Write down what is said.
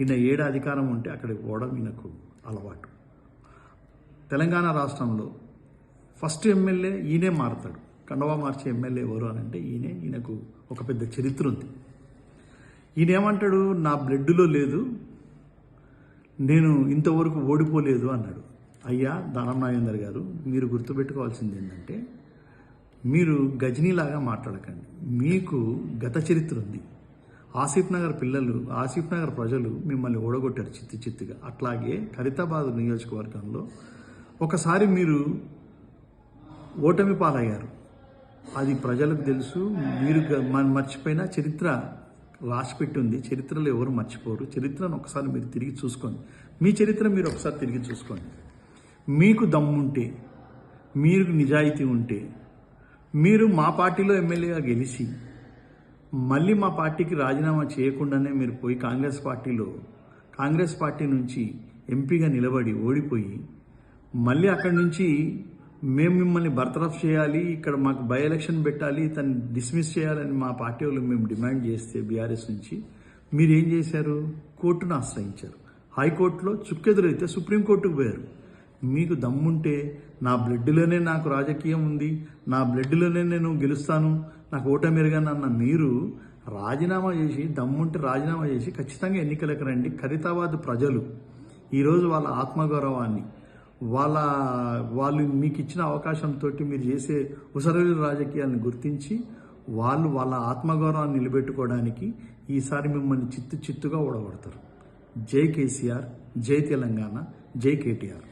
ఈయన ఏడు అధికారం ఉంటే అక్కడికి పోవడం ఈయనకు అలవాటు. తెలంగాణ రాష్ట్రంలో ఫస్ట్ ఎమ్మెల్యే ఈయనే మారతాడు. కండవా మార్చే ఎమ్మెల్యే ఎవరు అని అంటే ఈయనే ఈయనకు ఒక పెద్ద చరిత్ర ఉంది. ఈయన ఏమంటాడు నా బ్లడ్లో లేదు నేను ఇంతవరకు ఓడిపోలేదు అన్నాడు. అయ్యా దానం నాగేందర్ గారు మీరు గుర్తుపెట్టుకోవాల్సింది ఏంటంటే మీరు గజనీలాగా మాట్లాడకండి. మీకు గత చరిత్ర ఉంది. ఆసిఫ్ నగర్ పిల్లలు ఆసిఫ్ నగర్ ప్రజలు మిమ్మల్ని ఓడగొట్టారు చిత్తి చిత్తుగా. అట్లాగే ఖరీతాబాద్ నియోజకవర్గంలో ఒకసారి మీరు ఓటమి పాలయ్యారు. అది ప్రజలకు తెలుసు మీరు మర్చిపోయిన చరిత్ర రాసిపెట్టి ఉంది చరిత్రలో ఎవరు మర్చిపోరు. చరిత్రను ఒకసారి మీరు తిరిగి చూసుకోండి. మీ చరిత్ర మీరు ఒకసారి తిరిగి చూసుకోండి. మీకు దమ్ముంటే మీరు నిజాయితీ ఉంటే మీరు మా పార్టీలో ఎమ్మెల్యేగా గెలిచి మళ్ళీ మా పార్టీకి రాజీనామా చేయకుండానే మీరు పోయి కాంగ్రెస్ పార్టీలో కాంగ్రెస్ పార్టీ నుంచి ఎంపీగా నిలబడి ఓడిపోయి మళ్ళీ అక్కడి నుంచి మేము మిమ్మల్ని బర్తరఫ్ చేయాలి ఇక్కడ మాకు బై ఎలక్షన్ పెట్టాలి తను డిస్మిస్ చేయాలని మా పార్టీ వాళ్ళు మేము డిమాండ్ చేస్తే బీఆర్ఎస్ నుంచి మీరు ఏం చేశారు? కోర్టును ఆశ్రయించారు. హైకోర్టులో చుక్కెదురైతే సుప్రీంకోర్టుకు పోయారు. మీకు దమ్ముంటే నా బ్లడ్లోనే నాకు రాజకీయం ఉంది నా బ్లడ్లోనే నేను గెలుస్తాను నాకు ఓటమి ఎరగనన్న మీరు రాజీనామా చేసి దమ్ముంటే రాజీనామా చేసి ఖచ్చితంగా ఎన్నికలకు రండి. ఖరితాబాద్ ప్రజలు ఈరోజు వాళ్ళ ఆత్మగౌరవాన్ని వాళ్ళ వాళ్ళు మీకు ఇచ్చిన అవకాశంతో మీరు చేసే ఉసరవి రాజకీయాలను గుర్తించి వాళ్ళు వాళ్ళ ఆత్మగౌరవాన్ని నిలబెట్టుకోవడానికి ఈసారి మిమ్మల్ని చిత్తు చిత్తుగా ఓడగొడతారు. జై కేసీఆర్ జై తెలంగాణ జై కేటీఆర్.